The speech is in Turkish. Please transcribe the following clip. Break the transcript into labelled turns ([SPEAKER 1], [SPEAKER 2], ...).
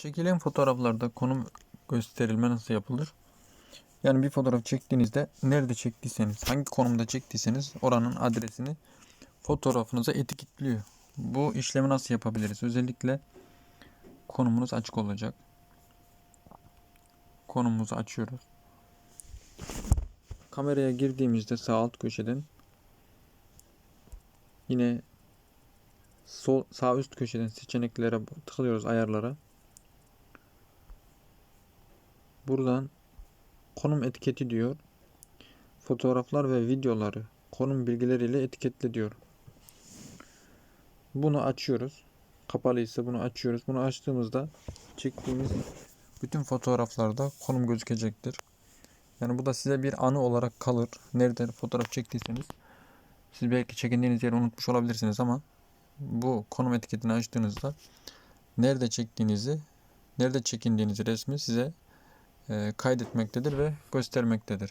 [SPEAKER 1] Çekilen fotoğraflarda konum gösterilme nasıl yapılır? Yani bir fotoğraf çektiğinizde nerede çektiyseniz, hangi konumda çektiyseniz oranın adresini fotoğrafınıza etiketliyor. Bu işlemi nasıl yapabiliriz? Özellikle konumunuz açık olacak. Konumumuzu açıyoruz. Kameraya girdiğimizde sağ alt köşeden yine sol sağ üst köşeden seçeneklere tıklıyoruz ayarlara. Buradan konum etiketi diyor. Fotoğraflar ve videoları konum bilgileriyle etiketle diyor. Bunu açıyoruz. Kapalıysa bunu açıyoruz. Bunu açtığımızda çektiğimiz bütün fotoğraflarda konum gözükecektir. Yani bu da size bir anı olarak kalır. Nerede fotoğraf çektiyseniz siz belki çekindiğiniz yeri unutmuş olabilirsiniz ama bu konum etiketini açtığınızda nerede çektiğinizi, nerede çekindiğiniz resmi size kaydetmektedir ve göstermektedir.